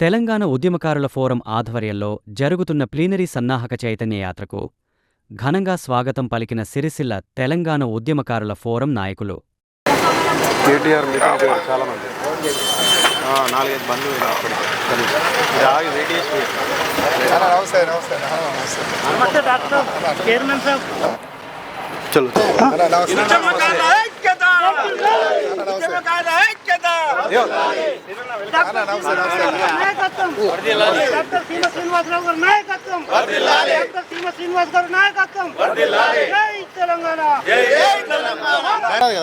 తెలంగాణ ఉద్యమకారుల ఫోరం ఆధ్వర్యంలో జరుగుతున్న ప్లీనరీ సన్నాహక చైతన్య యాత్రకు ఘనంగా స్వాగతం పలికిన సిరిసిల్ల తెలంగాణ ఉద్యమకారుల ఫోరం నాయకులు. కేటీఆర్ చాలా మంది ఆ, నాలుగైదు చలో డాక్టర్ సీమ శ్రీనివాసరావు గారి నాయకత్వం డాక్టర్ సీమ శ్రీనివాస్ గారి నాయకత్వం జై తెలంగాణ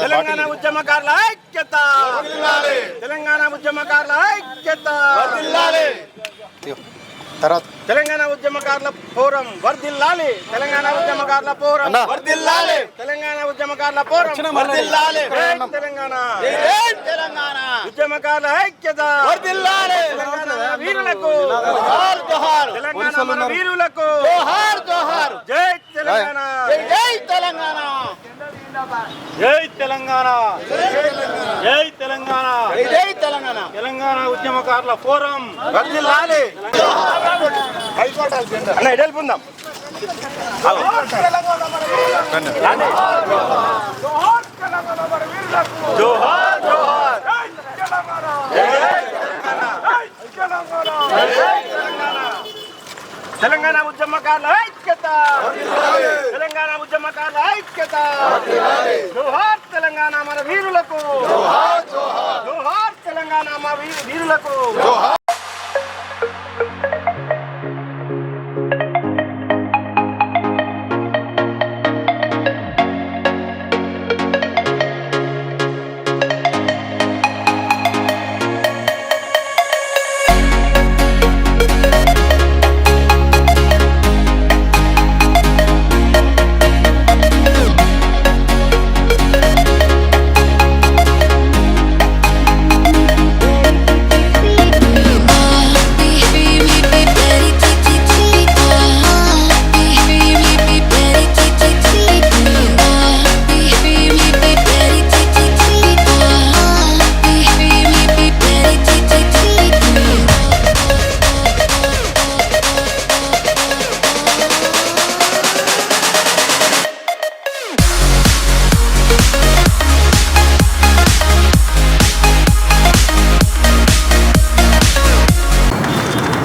తెలంగాణ ఉద్యమకారుల ఐక్యత తెలంగాణ ఉద్యమకారుల ఐక్యత తర్వాత తెలంగాణ ఉద్యమకారుల ఫోరం వర్దిల్లాలి. తెలంగాణ ఉద్యమకారుల ఫోరం వర్దిల్లాలి తెలంగాణ ఉద్యమకారుల ఫోరం వర్దిల్లాలి తెలంగాణ జై తెలంగాణ ఉద్యమకారుల ఐక్యత వర్దిల్లాలి వీరులకు జోహార్ జోహార్ తెలంగాణ వీరులకు జోహార్ జోహార్ జై తెలంగాణ జై తెలంగాణ జై తెలంగాణ జై తెలంగాణ జై తెలంగాణ తెలంగాణ ఉద్యమకారుల ఫోరం వర్దిల్లాలి అన్న వెళ్ళిపోందాం జోహార్ జోహార్ తెలంగాణ ఉద్యమకారుల ఐక్యత తెలంగాణ ఉద్యమకారుల ఐక్యత జోహార్ తెలంగాణ మన వీరులకు జోహార్ తెలంగాణ మా వీ- వీరులకు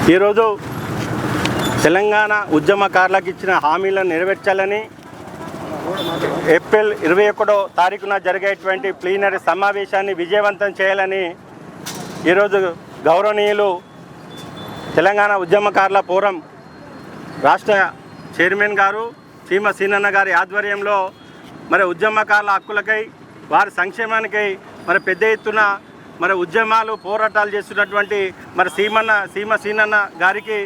ఈరోజు తెలంగాణ ఉద్యమకారులకు ఇచ్చిన హామీలను నెరవేర్చాలని ఏప్రిల్ ఇరవై ఒకటో తారీఖున జరిగేటువంటి ప్లీనరీ సమావేశాన్ని విజయవంతం చేయాలని ఈరోజు గౌరవనీయులు తెలంగాణ ఉద్యమకారుల పూర్వం రాష్ట్ర చైర్మన్ గారు చీమ సీనన్న గారి ఆధ్వర్యంలో మరి ఉద్యమకారుల హక్కులకై వారి సంక్షేమానికై మరి పెద్ద ఎత్తున మరి ఉద్యమాలు పోరాటాలు చేస్తున్నటువంటి మరి సీమన్న సీమ సీనన్న గారికి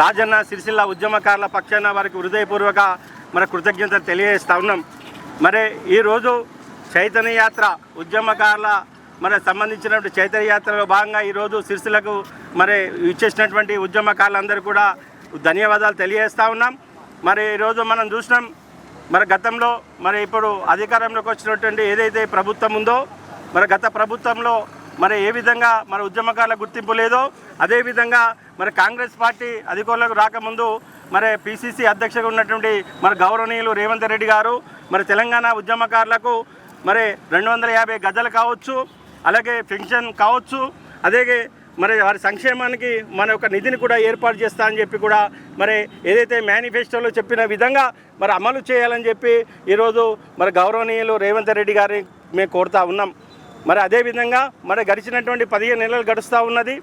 రాజన్న సిరిసిల్ల ఉద్యమకారుల పక్షాన వారికి హృదయపూర్వక మరి కృతజ్ఞతలు తెలియజేస్తా ఉన్నాం. మరి ఈరోజు చైతన్య యాత్ర ఉద్యమకారుల మరి సంబంధించినటువంటి చైతన్య యాత్రలో భాగంగా ఈరోజు సిరిసిలకు మరి ఇచ్చేసినటువంటి ఉద్యమకారులందరూ కూడా ధన్యవాదాలు తెలియజేస్తా ఉన్నాం. మరి ఈరోజు మనం చూసినాం మరి గతంలో మరి ఇప్పుడు అధికారంలోకి వచ్చినటువంటి ఏదైతే ప్రభుత్వం ఉందో మరి గత ప్రభుత్వంలో మరి ఏ విధంగా మన ఉద్యమకారుల గుర్తింపు లేదో అదేవిధంగా మరి కాంగ్రెస్ పార్టీ అధికారులకు రాకముందు మరి పిసిసి అధ్యక్షుగా ఉన్నటువంటి మరి గౌరవనీయులు రేవంత్ రెడ్డి గారు మరి తెలంగాణ ఉద్యమకారులకు మరి రెండు వందల యాభై గజలు కావచ్చు అలాగే పెన్షన్ కావచ్చు అదే మరి వారి సంక్షేమానికి మన యొక్క నిధిని కూడా ఏర్పాటు చేస్తా అని చెప్పి కూడా మరి ఏదైతే మేనిఫెస్టోలో చెప్పిన విధంగా మరి అమలు చేయాలని చెప్పి ఈరోజు మరి గౌరవనీయులు రేవంత్ రెడ్డి గారిని మేము కోరుతా ఉన్నాం. మరి అదేవిధంగా మరి గడిచినటువంటి పదిహేను నెలలు గడుస్తూ ఉన్నది.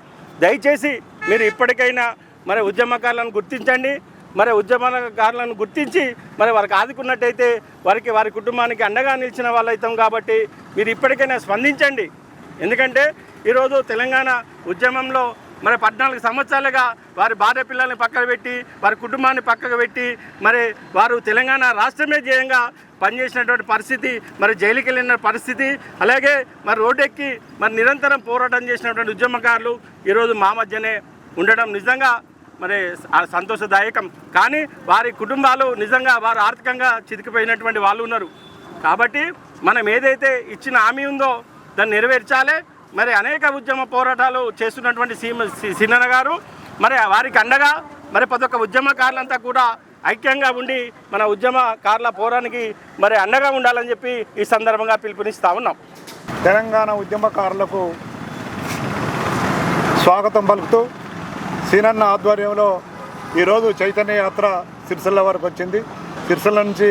దయచేసి మీరు ఇప్పటికైనా మరి ఉద్యమకారులను గుర్తించండి. మరి ఉద్యమకారులను గుర్తించి మరి వారికి ఆదుకున్నట్టయితే వారికి వారి కుటుంబానికి అండగా నిలిచిన వాళ్ళైతాం కాబట్టి మీరు ఇప్పటికైనా స్పందించండి. ఎందుకంటే ఈరోజు తెలంగాణ ఉద్యమంలో మరి పద్నాలుగు సంవత్సరాలుగా వారి భార్య పిల్లల్ని పక్కన పెట్టి వారి కుటుంబాన్ని పక్కకు పెట్టి మరి వారు తెలంగాణ రాష్ట్రమే ధ్యేయంగా పనిచేసినటువంటి పరిస్థితి మరి జైలుకి వెళ్ళిన పరిస్థితి అలాగే మరి రోడ్డెక్కి మరి నిరంతరం పోరాటం చేసినటువంటి ఉద్యమకారులు ఈరోజు మా మధ్యనే ఉండడం నిజంగా మరి సంతోషదాయకం. కానీ వారి కుటుంబాలు నిజంగా వారు ఆర్థికంగా చితికిపోయినటువంటి వాళ్ళు ఉన్నారు. కాబట్టి మనం ఏదైతే ఇచ్చిన హామీ ఉందో దాన్ని నెరవేర్చాలి. మరి అనేక ఉద్యమ పోరాటాలు చేస్తున్నటువంటి సీమ సి- గారు మరి వారికి అండగా మరి ప్రతి ఒక్క ఉద్యమకారులంతా కూడా ఐక్యంగా ఉండి మన ఉద్యమకారుల పోరానికి మరి అండగా ఉండాలని చెప్పి ఈ సందర్భంగా పిలుపునిస్తా ఉన్నాం. తెలంగాణ ఉద్యమకారులకు స్వాగతం పలుకుతూ సీనన్న ఆధ్వర్యంలో ఈరోజు చైతన్య యాత్ర సిరిసిల్ల వరకు వచ్చింది. సిరిసిల్ల నుంచి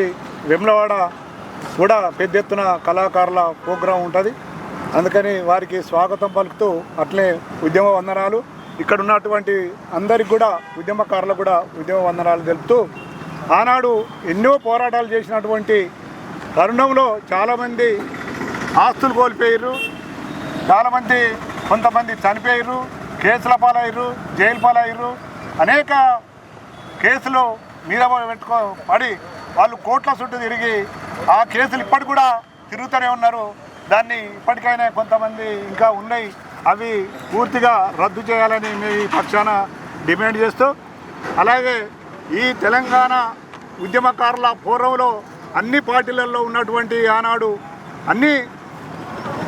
వెమ్లవాడ కూడా పెద్ద ఎత్తున కళాకారుల ప్రోగ్రాం ఉంటుంది. అందుకని వారికి స్వాగతం పలుకుతూ అట్లే ఉద్యమ వందనాలు. ఇక్కడ ఉన్నటువంటి అందరికి కూడా ఉద్యమకారులకు కూడా ఉద్యమ వందనాలు తెలుపుతూ ఆనాడు ఎన్నో పోరాటాలు చేసినటువంటి తరుణంలో చాలామంది ఆస్తులు కోల్పోయారు చాలామంది కొంతమంది చనిపోయారు కేసుల పాలయ్యారు జైలు పాలయ్యారు అనేక కేసులు మీద పెట్టుకో పడి వాళ్ళు కోట్ల చుట్టూ తిరిగి ఆ కేసులు ఇప్పటికి కూడా తిరుగుతూనే ఉన్నారు. దాన్ని ఇప్పటికైనా కొంతమంది ఇంకా ఉన్నాయి. అవి పూర్తిగా రద్దు చేయాలని మేము ఈ పక్షాన డిమాండ్ చేస్తూ అలాగే ఈ తెలంగాణ ఉద్యమకారుల పూర్వంలో అన్ని పార్టీలలో ఉన్నటువంటి ఆనాడు అన్ని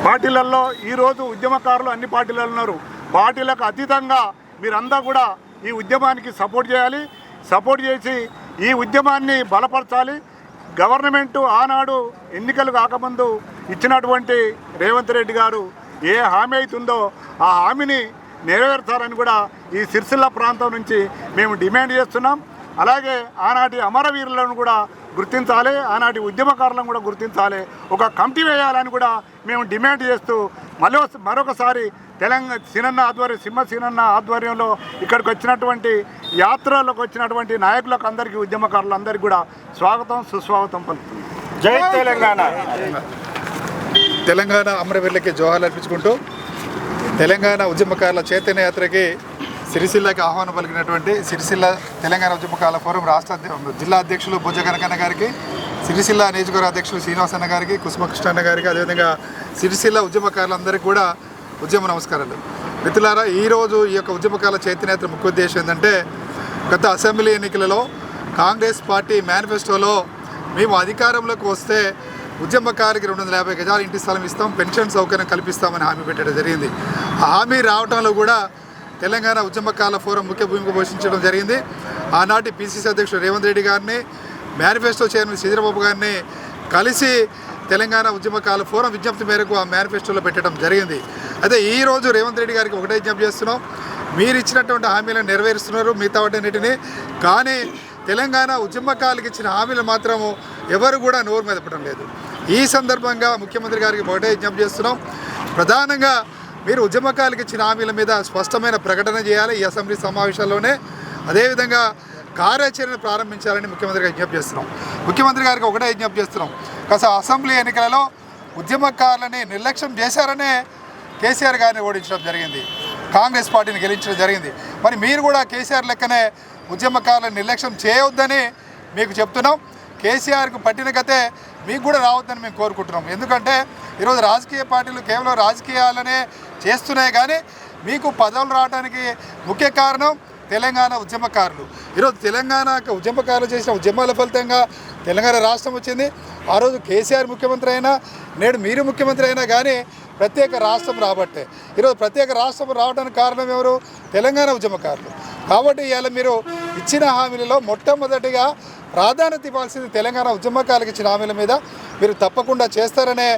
పార్టీలలో ఈరోజు ఉద్యమకారులు అన్ని పార్టీలలో ఉన్నారు. పార్టీలకు అతీతంగా మీరంతా కూడా ఈ ఉద్యమానికి సపోర్ట్ చేయాలి. సపోర్ట్ చేసి ఈ ఉద్యమాన్ని బలపరచాలి. గవర్నమెంట్ ఆనాడు ఎన్నికలు కాకముందు ఇచ్చినటువంటి రేవంత్ రెడ్డి గారు ఏ హామీ అవుతుందో ఆ హామీని నెరవేర్చాలని కూడా ఈ సిరిసిల్ల ప్రాంతం నుంచి మేము డిమాండ్ చేస్తున్నాం. అలాగే ఆనాటి అమరవీరులను కూడా గుర్తించాలి ఆనాటి ఉద్యమకారులను కూడా గుర్తించాలి. ఒక కమిటీ వేయాలని కూడా మేము డిమాండ్ చేస్తూ మరో మరొకసారి తెలంగాణ సినన్న ఆధ్వర్యం సింహ సినన్న ఆధ్వర్యంలో ఇక్కడికి వచ్చినటువంటి యాత్రలోకి వచ్చినటువంటి నాయకులకు అందరికీ ఉద్యమకారులందరికీ కూడా స్వాగతం సుస్వాగతం పలుకుతుంది. జై తెలంగాణ. తెలంగాణ అమరవీరులకి జోహార్లు అర్పించుకుంటూ తెలంగాణ ఉద్యమకారుల చైతన్య యాత్రకి సిరిసిల్లకి ఆహ్వానం పలికినటువంటి సిరిసిల్ల తెలంగాణ ఉద్యమకారుల ఫోరం రాష్ట్ర జిల్లా అధ్యక్షులు భుజ కనకన్న గారికి సిరిసిల్ల నియోజకవర్గ అధ్యక్షులు శ్రీనివాసన్న గారికి కుసుమకృష్ణన్న గారికి అదేవిధంగా సిరిసిల్ల ఉద్యమకారులందరికీ కూడా ఉద్యమ నమస్కారాలు. మిత్రులారా ఈరోజు ఈ యొక్క ఉద్యమకాల చైతన్య యాత్ర ముఖ్య ఉద్దేశం ఏంటంటే గత అసెంబ్లీ ఎన్నికలలో కాంగ్రెస్ పార్టీ మేనిఫెస్టోలో మేము అధికారంలోకి వస్తే ఉద్యమకారికి రెండు వందల యాభై గజాల ఇంటి స్థలం ఇస్తాం పెన్షన్ సౌకర్యం కల్పిస్తామని హామీ పెట్టడం జరిగింది. ఆ హామీ రావడంలో కూడా తెలంగాణ ఉద్యమకాల ఫోరం ముఖ్య భూమిక పోషించడం జరిగింది. ఆనాటి పిసిసి అధ్యక్షుడు రేవంత్ రెడ్డి గారిని మేనిఫెస్టో చైర్మన్ శ్రీధరబాబు గారిని కలిసి తెలంగాణ ఉద్యమకాల ఫోరం విజ్ఞప్తి మేరకు ఆ మేనిఫెస్టోలో పెట్టడం జరిగింది. అయితే ఈరోజు రేవంత్ రెడ్డి గారికి ఒకటే విజ్ఞప్తి చేస్తున్నాం. మీరు ఇచ్చినటువంటి హామీలను నెరవేరుస్తున్నారు మిగతా వాటన్నిటిని. కానీ తెలంగాణ ఉద్యమకాలకు ఇచ్చిన హామీలు మాత్రము ఎవరు కూడా నోరు మెదపడం లేదు. ఈ సందర్భంగా ముఖ్యమంత్రి గారికి ఒకటే విజ్ఞప్తి చేస్తున్నాం. ప్రధానంగా మీరు ఉద్యమకాలకు ఇచ్చిన హామీల మీద స్పష్టమైన ప్రకటన చేయాలి ఈ అసెంబ్లీ సమావేశాల్లోనే. అదేవిధంగా కార్యాచరణ ప్రారంభించాలని ముఖ్యమంత్రి గారికి విజ్ఞప్తి చేస్తున్నాం. ముఖ్యమంత్రి గారికి ఒకటే విజ్ఞప్తి చేస్తున్నాం. కాస్త అసెంబ్లీ ఎన్నికలలో ఉద్యమకారులని నిర్లక్ష్యం చేశారనే కేసీఆర్ గారిని ఓడించడం జరిగింది. కాంగ్రెస్ పార్టీని గెలించడం జరిగింది. మరి మీరు కూడా కేసీఆర్ లెక్కనే ఉద్యమకారులను నిర్లక్ష్యం చేయవద్దని మీకు చెప్తున్నాం. కేసీఆర్కు పట్టిన గతే మీకు కూడా రావద్దని మేము కోరుకుంటున్నాం. ఎందుకంటే ఈరోజు రాజకీయ పార్టీలు కేవలం రాజకీయాలనే చేస్తున్నాయి కానీ మీకు పదవులు రావడానికి ముఖ్య కారణం తెలంగాణ ఉద్యమకారులు. ఈరోజు తెలంగాణ ఉద్యమకారులు చేసిన ఉద్యమాల ఫలితంగా తెలంగాణ రాష్ట్రం వచ్చింది. ఆ రోజు కేసీఆర్ ముఖ్యమంత్రి అయినా నేడు మీరు ముఖ్యమంత్రి అయినా కానీ ప్రత్యేక రాష్ట్రం రాబట్టే. ఈరోజు ప్రత్యేక రాష్ట్రం రావడానికి కారణం ఎవరు? తెలంగాణ ఉద్యమకారులు. కాబట్టి ఇవాళ మీరు ఇచ్చిన హామీలలో మొట్టమొదటిగా ప్రాధాన్యత ఇవ్వాల్సింది తెలంగాణ ఉద్యమకాలకు ఇచ్చిన హామీల మీద. మీరు తప్పకుండా చేస్తారనే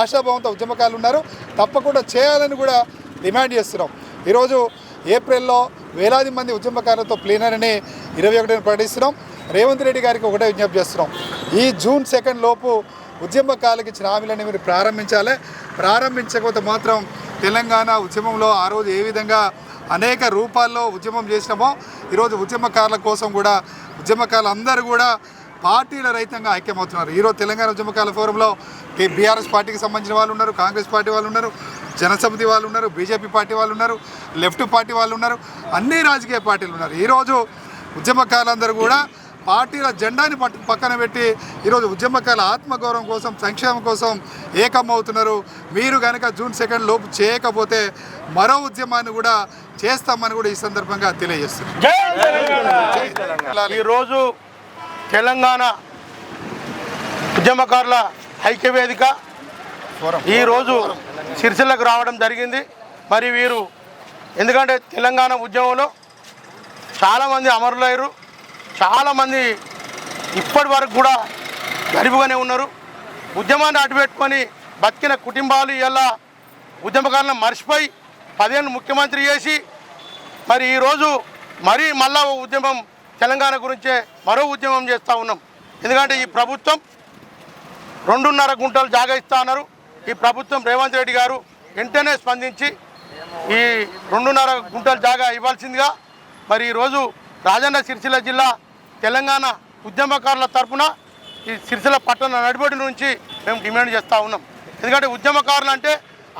ఆశాభావంతో ఉద్యమకాలు ఉన్నారు. తప్పకుండా చేయాలని కూడా డిమాండ్ చేస్తున్నాం. ఈరోజు ఏప్రిల్లో వేలాది మంది ఉద్యమకారులతో ప్లీనరీని ఇరవై ఒకటిని ప్రకటిస్తున్నాం. రేవంత్ రెడ్డి గారికి ఒకటే విజ్ఞప్తి చేస్తున్నాం. ఈ జూన్ సెకండ్ లోపు ఉద్యమకాలకి ఇచ్చిన హామీలని మీరు ప్రారంభించాలి. ప్రారంభించకపోతే మాత్రం తెలంగాణ ఉద్యమంలో ఆ రోజు ఏ విధంగా అనేక రూపాల్లో ఉద్యమం చేసినామో ఈరోజు ఉద్యమకారుల కోసం కూడా ఉద్యమకారులు అందరూ కూడా పార్టీల రైతంగా ఐక్యమవుతున్నారు. ఈరోజు తెలంగాణ ఉద్యమకాల ఫోరంలో బీఆర్ఎస్ పార్టీకి సంబంధించిన వాళ్ళు ఉన్నారు కాంగ్రెస్ పార్టీ వాళ్ళు ఉన్నారు జనసమితి వాళ్ళు ఉన్నారు బీజేపీ పార్టీ వాళ్ళు ఉన్నారు లెఫ్ట్ పార్టీ వాళ్ళు ఉన్నారు అన్ని రాజకీయ పార్టీలు ఉన్నారు. ఈరోజు ఉద్యమకారులందరూ కూడా పార్టీల జెండాని పక్కన పెట్టి ఈరోజు ఉద్యమకాల ఆత్మగౌరవం కోసం సంక్షేమం కోసం ఏకమవుతున్నారు. మీరు కనుక జూన్ సెకండ్ లోపు చేయకపోతే మరో ఉద్యమాన్ని కూడా చేస్తామని కూడా ఈ సందర్భంగా తెలియజేస్తున్నారు. ఈరోజు తెలంగాణ ఉద్యమకారుల ఐక్యవేదిక ఈరోజు సిరిసిల్లకు రావడం జరిగింది. మరి వీరు ఎందుకంటే తెలంగాణ ఉద్యమంలో చాలామంది అమరులయ్యారు. చాలామంది ఇప్పటి వరకు కూడా గరిబుగానే ఉన్నారు. ఉద్యమాన్ని అడ్డుపెట్టుకొని బతికిన కుటుంబాలు ఇలా ఉద్యమకాలను మర్చిపోయి పదేళ్ళు ముఖ్యమంత్రి చేసి మరి ఈరోజు మరీ మళ్ళా ఓ ఉద్యమం తెలంగాణ గురించే మరో ఉద్యమం చేస్తూ ఉన్నాం. ఎందుకంటే ఈ ప్రభుత్వం రెండున్నర గుంటలు జాగా ఇస్తా అన్నారు. ఈ ప్రభుత్వం రేవంత్ రెడ్డి గారు వెంటనే స్పందించి ఈ రెండున్నర గుంటల జాగా ఇవ్వాల్సిందిగా మరి ఈరోజు రాజన్న సిరిసిల్ల జిల్లా తెలంగాణ ఉద్యమకారుల తరఫున ఈ సిరిసిల పట్టణ నడిబడి నుంచి మేము డిమాండ్ చేస్తూ ఉన్నాం. ఎందుకంటే ఉద్యమకారులు అంటే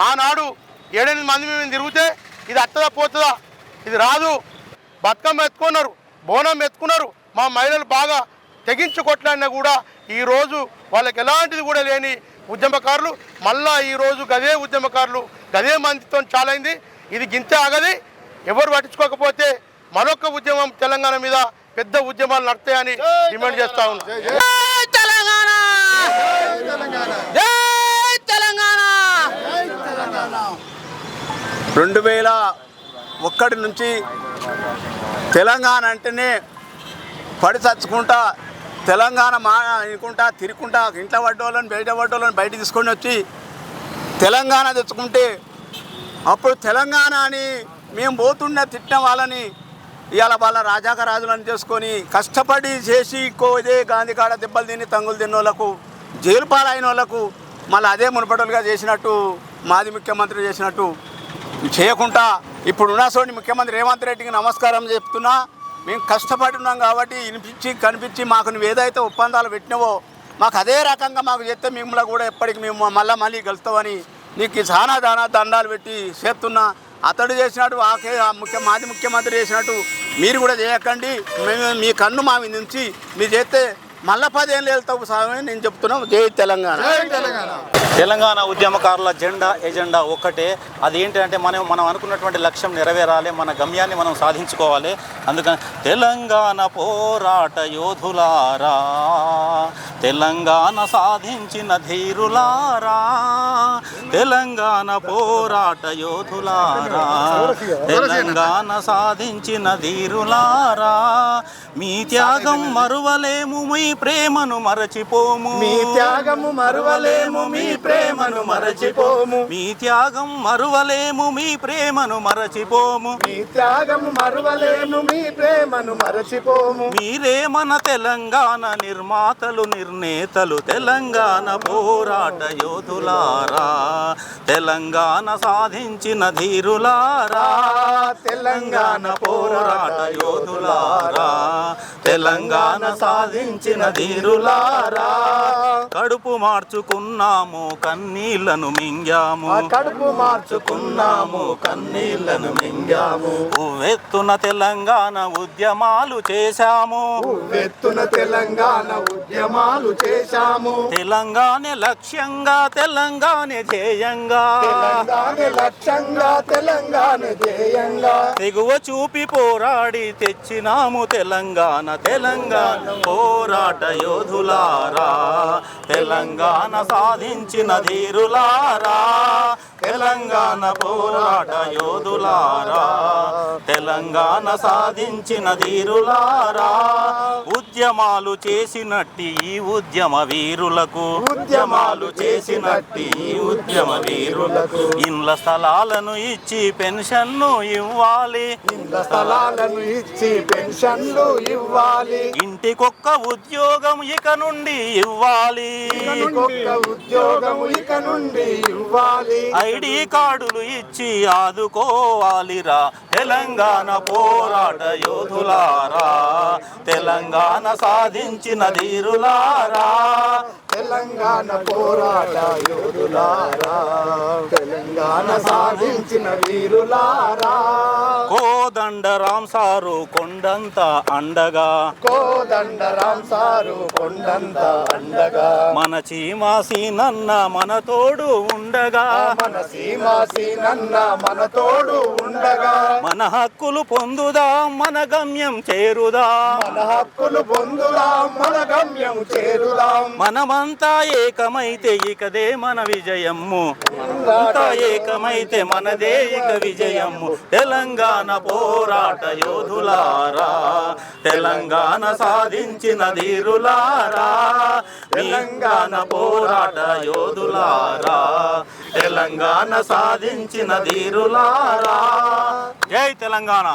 ఆనాడు ఏడెనిమిది మంది మేము తిరిగితే ఇది అత్తదా పోతుందా? ఇది రాదు. బతుకమ్మ ఎత్తుకున్నారు బోనం ఎత్తుకున్నారు. మా మహిళలు బాగా తెగించి కొట్లాడినా కూడా ఈరోజు వాళ్ళకి ఎలాంటిది కూడా లేని ఉద్యమకారులు. మళ్ళా ఈరోజు గదే ఉద్యమకారులు గదే మందితో చాలైంది. ఇది గింతే ఆగది. ఎవరు పట్టించుకోకపోతే మరొక ఉద్యమం తెలంగాణ మీద పెద్ద ఉద్యమాలు నడతాయని డిమాండ్ చేస్తా ఉన్నాం. తెలంగాణ. జై తెలంగాణ. రెండు వేల ఒక్కటి నుంచి తెలంగాణ అంటేనే పడి చచ్చుకుంటా తెలంగాణ మా అనుకుంటా తిరుక్కుంటా ఇంట్లో పడ్డోళ్ళని బయట పడ్డోళ్ళని బయట తీసుకొని వచ్చి తెలంగాణ తెచ్చుకుంటే అప్పుడు తెలంగాణ అని మేము పోతుండే తిట్టిన వాళ్ళని ఇవాళ వాళ్ళ రాజాక రాజులను చేసుకొని కష్టపడి చేసి ఇంకో ఇదే గాంధీ కాడ దెబ్బలు తిని తంగులు తిన్న వాళ్ళకు జైలు పాలైన వాళ్ళకు మళ్ళీ అదే మునుపటలుగా చేసినట్టు మాజీ ముఖ్యమంత్రి చేసినట్టు చేయకుండా ఇప్పుడు ఉన్నసోని ముఖ్యమంత్రి రేవంత్ రెడ్డికి నమస్కారం చెప్తున్నా మేము కష్టపడి ఉన్నాం కాబట్టి వినిపించి కనిపించి మాకు నువ్వు ఏదైతే ఒప్పందాలు పెట్టినవో మాకు అదే రకంగా మాకు చెప్తే మిమ్మల్ని కూడా ఎప్పటికి మేము మళ్ళీ మళ్ళీ కలుస్తామని నీకు చాలా దానా దండాలు పెట్టి చేస్తున్నా. అతడు చేసినట్టు ఆకే ఆ ముఖ్య మాజీ ముఖ్యమంత్రి చేసినట్టు మీరు కూడా చేయకండి. మేము మీ కన్ను మా నుంచి మీరు చేస్తే మళ్ళా పదేళ్ళు వెళ్తావు సామని నేను చెప్తున్నాం జై తెలంగాణ. తెలంగాణ. ఉద్యమకారుల జెండా ఎజెండా ఒక్కటే. అది ఏంటంటే మనం మనం అనుకున్నటువంటి లక్ష్యం నెరవేరాలి మన గమ్యాన్ని మనం సాధించుకోవాలి. అందుకని తెలంగాణ పోరాట యోధులారా తెలంగాణ సాధించిన ధీరులారా. తెలంగాణ పోరాట యోధులారా తెలంగాణ సాధించిన ధీరులారా మీ త్యాగం మరువలేము మీ ప్రేమను మరచిపోము. మీ త్యాగము మరువలేము మీ ప్రేమను మరచిపోము. మీ త్యాగం మరువలేము మీ ప్రేమను మరచిపోము. మీ త్యాగం మరువలేము మీ ప్రేమను మరచిపోము. మీరే మన తెలంగాణ నిర్మాతలు నిర్ణేతలు తెలంగాణ పోరాట యోధులారా. తెలంగాణ సాధించిన ధీరులారా. తెలంగాణ పోరాట యోధులారా. తెలంగాణ సాధించిన ధీరులారా. కడుపు మార్చుకున్నాము కన్నీళ్ళను మింగాము. కడుపు మార్చుకున్నాము కన్నీళ్ళను మింగాము. ఉవ్వెత్తున తెలంగాణ ఉద్యమాలు చేశాము. ఉవ్వెత్తున తెలంగాణ ఉద్యమాలు చేశాము. తెలంగాణ లక్ష్యంగా తెలంగాణ ధ్యేయంగా లక్ష్యంగా తెలంగాణ ధ్యేయంగా తెగువ చూపి పోరాడి తెచ్చినాము తెలంగాణ తెలంగాణ పోరాట యోధులారా. తెలంగాణ సాధించిన ధీరులారా. తెలంగాణ పోరాట యోధులారా. తెలంగాణ సాధించిన ధీరులారా. ఉద్యమాలు చేసినట్టి ఈ ఉద్యమ వీరులకు. ఉద్యమాలు చేసినట్టి ఈ ఉద్యమ వీరులకు ఇండ్ల స్థలాలను ఇచ్చి పెన్షన్ను ఇవ్వాలి. ఇండ్ల స్థలాలను ఇచ్చి పెన్షన్లు ఇవ్వాలి. ఇంటికొక్క ఉద్యోగం ఇక నుండి ఇవ్వాలి. ఉద్యోగం ఇక నుండి ఇవ్వాలి. ఐడి కార్డులు ఇచ్చి ఆదుకోవాలిరా. తెలంగాణ పోరాట యోధులారా. తెలంగాణ సాధించిన ధీరులారా. తెలంగాణ పోరాట యోధులారా. తెలంగాణ సాధించిన వీరులారా కోదండ రామ్ సారు కొండంత అండగా. కోదండ రామ్ సారు కొండంత అండగా. మన చీమాసి నన్న మన తోడు ఉండగా. మన సీమాసి నన్న మన తోడు ఉండ ఉండగా మన హక్కులు పొందుదాం మన గమ్యం చేరుదాం? మన హక్కులు పొందుదాం మన గమ్యం చేరుదాం? మనమంతా ఏకమైతే ఇకదే మన విజయము. అంతా ఏకమైతే మనదే ఇక విజయము. తెలంగాణ పోరాట యోధులారా తెలంగాణ సాధించిన ధీరులారా తెలంగాణ పోరాట యోధులారా తెలంగాణ సాధించిన ధీరులారా. జై తెలంగాణ.